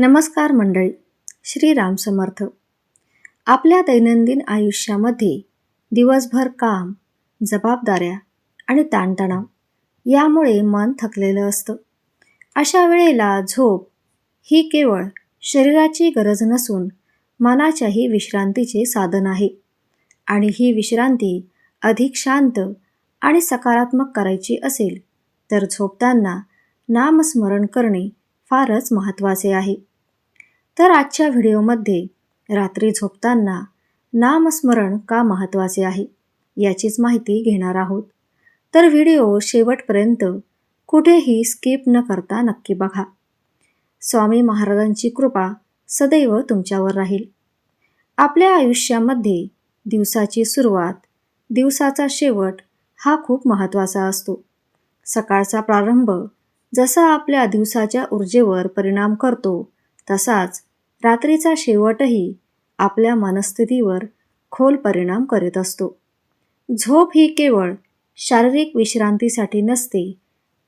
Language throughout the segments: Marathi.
नमस्कार मंडळी श्रीराम समर्थ. आपल्या दैनंदिन आयुष्यामध्ये दिवसभर काम जबाबदाऱ्या आणि ताणतणाव यामुळे मन थकलेलं असतं. अशा वेळेला झोप ही केवळ शरीराची गरज नसून मनाच्याही विश्रांतीचे साधन आहे आणि ही विश्रांती अधिक शांत आणि सकारात्मक करायची असेल तर झोपताना नामस्मरण करणे फारच महत्त्वाचे आहे. तर आजच्या व्हिडिओमध्ये रात्री झोपताना नामस्मरण का महत्त्वाचे आहे याचीच माहिती घेणार आहोत. तर व्हिडिओ शेवटपर्यंत कुठेही स्किप न करता नक्की बघा. स्वामी महाराजांची कृपा सदैव तुमच्यावर राहील. आपल्या आयुष्यामध्ये दिवसाची सुरुवात दिवसाचा शेवट हा खूप महत्त्वाचा असतो. सकाळचा प्रारंभ जसा आपल्या दिवसाच्या ऊर्जेवर परिणाम करतो तसाच रात्रीचा शेवटही आपल्या मनस्थितीवर खोल परिणाम करीत असतो. झोप ही केवळ शारीरिक विश्रांतीसाठी नसते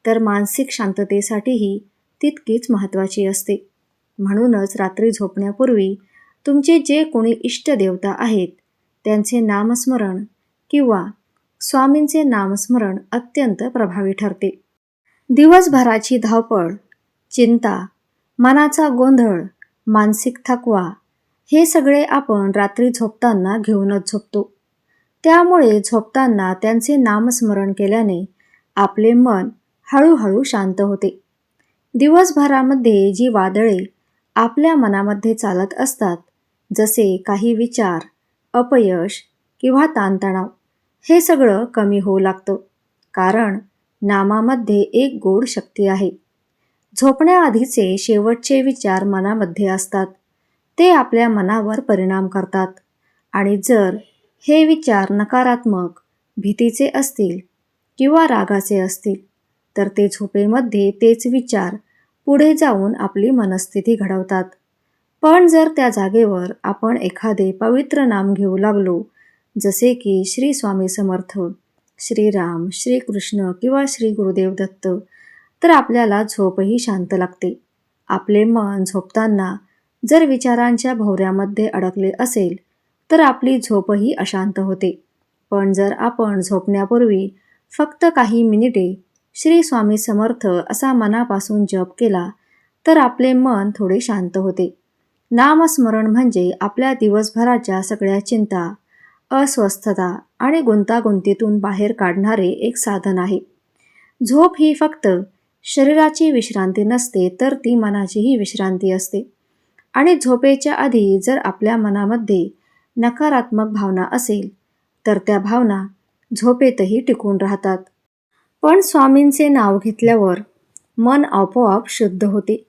तर मानसिक शांततेसाठीही तितकीच महत्त्वाची असते. म्हणूनच रात्री झोपण्यापूर्वी तुमचे जे कोणी इष्टदेवता आहेत त्यांचे नामस्मरण किंवा स्वामींचे नामस्मरण अत्यंत प्रभावी ठरते. दिवसभराची धावपळ चिंता मनाचा गोंधळ मानसिक थकवा हे सगळे आपण रात्री झोपताना घेऊनच झोपतो. त्यामुळे झोपताना त्यांचे नामस्मरण केल्याने आपले मन हळूहळू शांत होते. दिवसभरामध्ये जी वादळे आपल्या मनामध्ये चालत असतात जसे काही विचार अपयश किंवा ताणतणाव हे सगळं कमी होऊ लागतं. कारण नामामध्ये एक गोड शक्ती आहे. झोपण्याआधीचे शेवटचे विचार मनामध्ये असतात. ते आपल्या मनावर परिणाम करतात. आणि जर हे विचार नकारात्मक भीतीचे असतील किंवा रागाचे असतील तर ते झोपेमध्ये तेच विचार पुढे जाऊन आपली मनस्थिती घडवतात. पण जर त्या जागेवर आपण एखादे पवित्र नाम घेऊ लागलो जसे की श्री स्वामी समर्थ श्रीराम श्रीकृष्ण किंवा श्री गुरुदेव दत्त तर आपल्याला झोपही शांत लागते. आपले मन झोपताना जर विचारांच्या भोवऱ्यामध्ये अडकले असेल तर आपली झोपही अशांत होते. पण जर आपण झोपण्यापूर्वी फक्त काही मिनिटे श्री स्वामी समर्थ असा मनापासून जप केला तर आपले मन थोडे शांत होते. नामस्मरण म्हणजे आपल्या दिवसभराच्या सगळ्या चिंता अस्वस्थता आणि गुंतागुंतीतून बाहेर काढणारे एक साधन आहे. झोप ही फक्त शरीराची विश्रांती नसते तर ती मनाचीही विश्रांती असते. आणि झोपेच्या आधी जर आपल्या मनामध्ये नकारात्मक भावना असेल तर त्या भावना झोपेतही टिकून राहतात. पण स्वामींचे नाव घेतल्यावर मन आपोआप शुद्ध होते.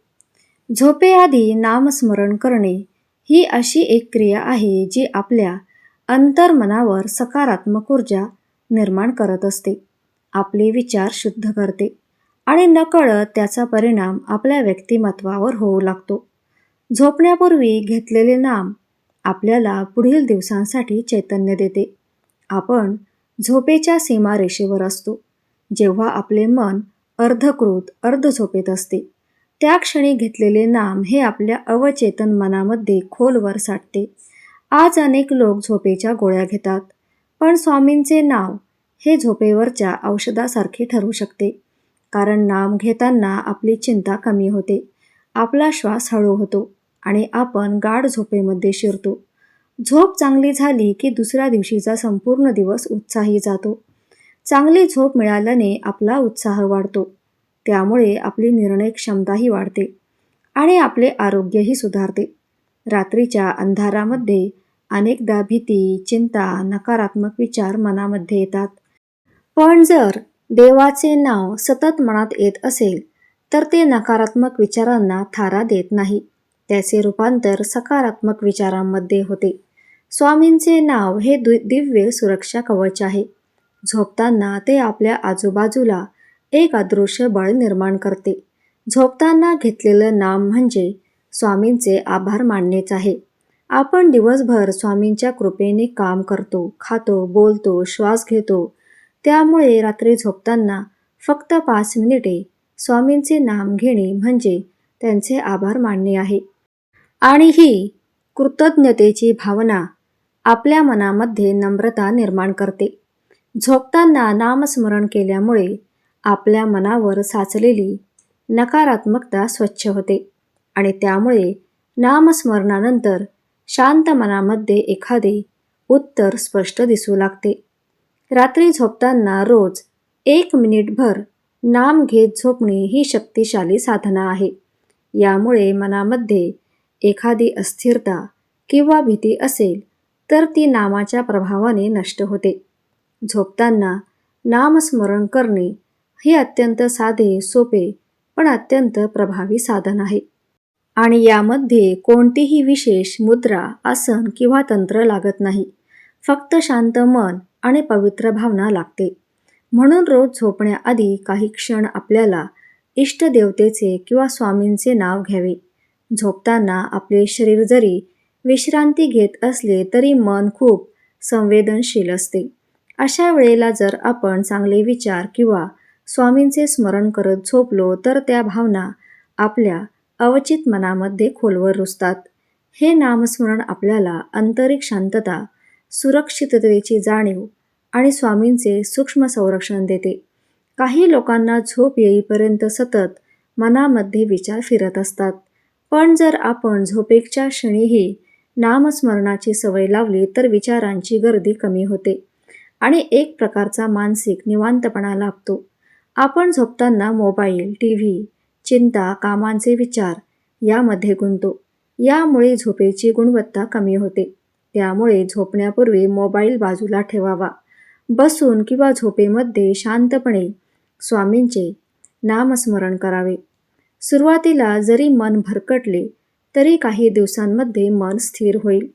झोपेआधी नामस्मरण करणे ही अशी एक क्रिया आहे जी आपल्या अंतर्मनावर सकारात्मक ऊर्जा निर्माण करत असते. आपले विचार शुद्ध करते. आणि नकळत त्याचा परिणाम आपल्या व्यक्तिमत्वावर होऊ लागतो. झोपण्यापूर्वी घेतलेले नाम आपल्याला पुढील दिवसांसाठी चैतन्य देते. आपण झोपेच्या सीमारेषेवर असतो. जेव्हा आपले मन अर्धकृत अर्ध झोपेत असते त्या क्षणी घेतलेले नाम हे आपल्या अवचेतन मनामध्ये खोलवर साठते. आज अनेक लोक झोपेच्या गोळ्या घेतात पण स्वामींचे नाव हे झोपेवरच्या औषधासारखे ठरू शकते. कारण नाम घेताना आपली चिंता कमी होते. आपला श्वास हळू होतो आणि आपण गाढ झोपेमध्ये शिरतो. झोप चांगली झाली की दुसऱ्या दिवशीचा संपूर्ण दिवस उत्साही जातो. चांगली झोप मिळाल्याने आपला उत्साह वाढतो. त्यामुळे आपली निर्णय क्षमताही वाढते आणि आपले आरोग्यही सुधारते. रात्रीच्या अंधारामध्ये अनेकदा भीती चिंता नकारात्मक विचार मनामध्ये येतात. पण जर देवाचे नाव सतत मनात येत असेल तर ते नकारात्मक विचारांना थारा देत नाही. त्याचे रूपांतर सकारात्मक विचारांमध्ये होते. स्वामींचे नाव हे दु दिव्य सुरक्षा कवच आहे. झोपताना ते आपल्या आजूबाजूला एक अदृश्य बळ निर्माण करते. झोपताना घेतलेलं नाम म्हणजे स्वामींचे आभार मानणेच आहे. आपण दिवसभर स्वामींच्या कृपेने काम करतो खातो बोलतो श्वास घेतो त्यामुळे रात्री झोपताना फक्त पाच मिनिटे स्वामींचे नाम घेणे म्हणजे त्यांचे आभार मानणे आहे. आणि ही कृतज्ञतेची भावना आपल्या मनामध्ये नम्रता निर्माण करते. झोपताना नामस्मरण केल्यामुळे आपल्या मनावर साचलेली नकारात्मकता स्वच्छ होते. आणि त्यामुळे नामस्मरणानंतर शांत मनामध्ये एखादे उत्तर स्पष्ट दिसू लागते. रात्री झोपताना रोज एक मिनिटभर नाम घेत झोपणे ही शक्तिशाली साधना आहे. यामुळे मनामध्ये एखादी अस्थिरता किंवा भीती असेल तर ती नामाच्या प्रभावाने नष्ट होते. झोपताना नामस्मरण करणे हे अत्यंत साधे सोपे पण अत्यंत प्रभावी साधन आहे. आणि यामध्ये कोणतीही विशेष मुद्रा आसन किंवा तंत्र लागत नाही. फक्त शांत मन आणि पवित्र भावना लागते. म्हणून रोज झोपण्याआधी काही क्षण आपल्याला इष्टदेवतेचे किंवा स्वामींचे नाव घ्यावे. झोपताना आपले शरीर जरी विश्रांती घेत असले तरी मन खूप संवेदनशील असते. अशा वेळेला जर आपण चांगले विचार किंवा स्वामींचे स्मरण करत झोपलो तर त्या भावना आपल्या अवचित मनामध्ये खोलवर रुजतात. हे नामस्मरण आपल्याला आंतरिक शांतता सुरक्षिततेची जाणीव आणि स्वामींचे सूक्ष्म संरक्षण देते. काही लोकांना झोप येईपर्यंत सतत मनामध्ये विचार फिरत असतात. पण जर आपण झोपेच्या क्षणीही नामस्मरणाची सवय लावली तर विचारांची गर्दी कमी होते आणि एक प्रकारचा मानसिक निवांतपणा लाभतो. आपण झोपताना मोबाईल टी व्ही चिंता कामांचे विचार यामध्ये गुंतो यामुळे झोपेची गुणवत्ता कमी होते. त्यामुळे झोपण्यापूर्वी मोबाईल बाजूला ठेवावा. बसून किंवा झोपेमध्ये शांतपणे स्वामींचे नामस्मरण करावे. सुरुवातीला जरी मन भरकटले तरी काही दिवसांमध्ये मन स्थिर होईल.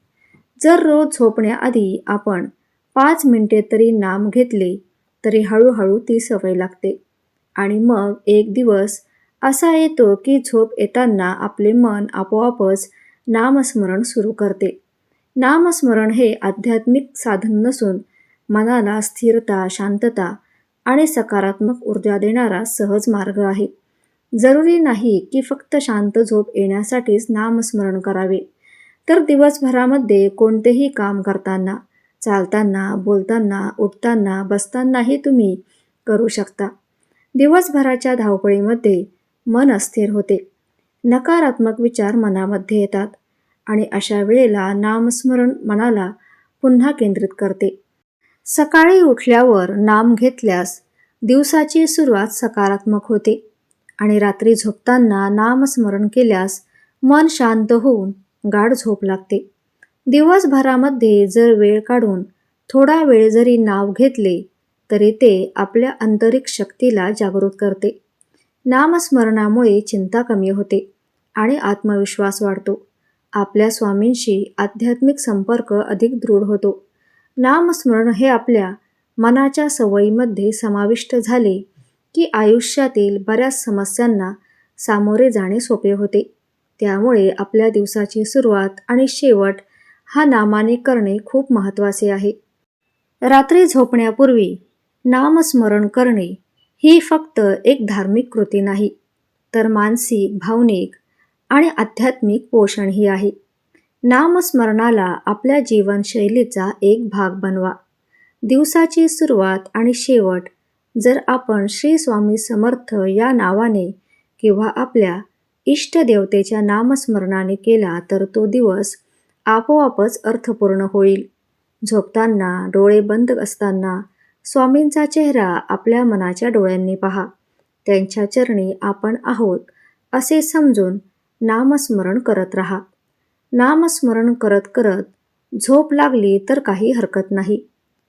जर रोज झोपण्याआधी आपण पाच मिनिटे तरी नाम घेतले तरी हळूहळू ती सवय लागते. आणि मग एक दिवस असा येतो की झोप येताना आपले मन आपोआपच नामस्मरण सुरू करते. नामस्मरण हे आध्यात्मिक साधन नसून मनाला स्थिरता शांतता आणि सकारात्मक ऊर्जा देणारा सहज मार्ग आहे. जरुरी नाही की फक्त शांत झोप येण्यासाठीच नामस्मरण करावे. तर दिवसभरामध्ये कोणतेही काम करताना चालताना बोलताना उठताना बसतानाही तुम्ही करू शकता. दिवसभराच्या धावपळीमध्ये मन अस्थिर होते. नकारात्मक विचार मनामध्ये येतात. आणि अशा वेळेला नामस्मरण मनाला पुन्हा केंद्रित करते. सकाळी उठल्यावर नाम घेतल्यास दिवसाची सुरुवात सकारात्मक होते आणि रात्री झोपताना नामस्मरण केल्यास मन शांत होऊन गाढ झोप लागते. दिवसभरामध्ये जर वेळ काढून थोडा वेळ जरी नाव घेतले तरी ते आपल्या आंतरिक शक्तीला जागृत करते. नामस्मरणामुळे चिंता कमी होते आणि आत्मविश्वास वाढतो. आपल्या स्वामींशी आध्यात्मिक संपर्क अधिक दृढ होतो. नामस्मरण हे आपल्या मनाच्या सवयीमध्ये समाविष्ट झाले की आयुष्यातील बऱ्याच समस्यांना सामोरे जाणे सोपे होते. त्यामुळे आपल्या दिवसाची सुरुवात आणि शेवट हा नामाने करणे खूप महत्त्वाचे आहे. रात्री झोपण्यापूर्वी नामस्मरण करणे ही फक्त एक धार्मिक कृती नाही तर मानसिक भावनिक आणि आध्यात्मिक पोषणही आहे. नामस्मरणाला आपल्या जीवनशैलीचा एक भाग बनवा. दिवसाची सुरुवात आणि शेवट जर आपण श्री स्वामी समर्थ या नावाने किंवा आपल्या इष्टदेवतेच्या नामस्मरणाने केला तर तो दिवस आपोआपच अर्थपूर्ण होईल. झोपताना डोळे बंद असताना स्वामींचा चेहरा आपल्या मनाच्या डोळ्यांनी पहा. त्यांच्या चरणी आपण आहोत असे समजून नामस्मरण करत राहा. नामस्मरण करत करत झोप लागली तर काही हरकत नाही.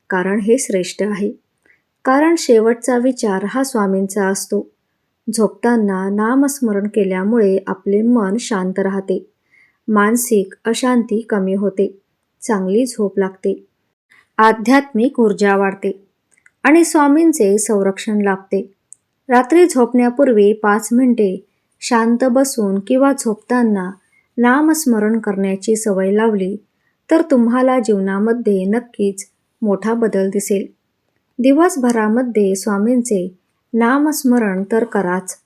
कारण हे श्रेष्ठ आहे. कारण शेवटचा विचार हा स्वामींचा असतो. झोपताना नामस्मरण केल्यामुळे आपले मन शांत राहते. मानसिक अशांती कमी होते. चांगली झोप लागते. आध्यात्मिक ऊर्जा वाढते. आणि स्वामींचे संरक्षण लाभते. रात्री झोपण्यापूर्वी पाच मिनिटे शांत बसून किंवा झोपताना नामस्मरण करण्याची सवय लावली तर तुम्हाला जीवनामध्ये नक्कीच मोठा बदल दिसेल. दिवसभरामध्ये स्वामींचे नामस्मरण तर कराच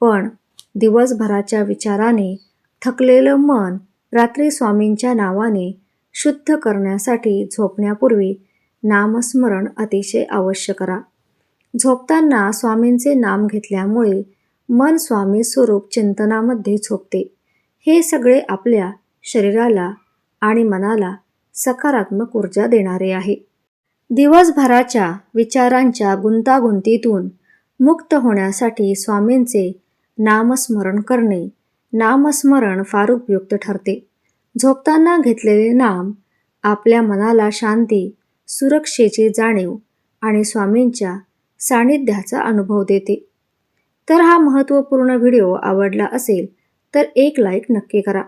पण दिवसभराच्या विचाराने थकलेलं मन रात्री स्वामींच्या नावाने शुद्ध करण्यासाठी झोपण्यापूर्वी नामस्मरण अतिशय अवश्य करा. झोपताना स्वामींचे नाम घेतल्यामुळे मन स्वामी स्वरूप चिंतनामध्ये झोपते. हे सगळे आपल्या शरीराला आणि मनाला सकारात्मक ऊर्जा देणारे आहे. दिवसभराच्या विचारांच्या गुंतागुंतीतून मुक्त होण्यासाठी स्वामींचे नामस्मरण करणे नामस्मरण फार उपयुक्त ठरते. झोपताना घेतलेले नाम आपल्या मनाला शांती सुरक्षेची जाणीव आणि स्वामींच्या सानिध्याचा अनुभव देते. तर हा महत्त्वपूर्ण व्हिडिओ आवडला असेल तर एक लाईक नक्की करा.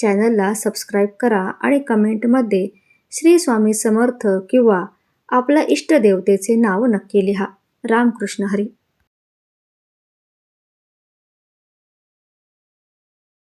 चॅनलला सबस्क्राईब करा आणि कमेंटमध्ये श्री स्वामी समर्थ किंवा आपल्या इष्टदेवतेचे नाव नक्की लिहा. रामकृष्ण हरी.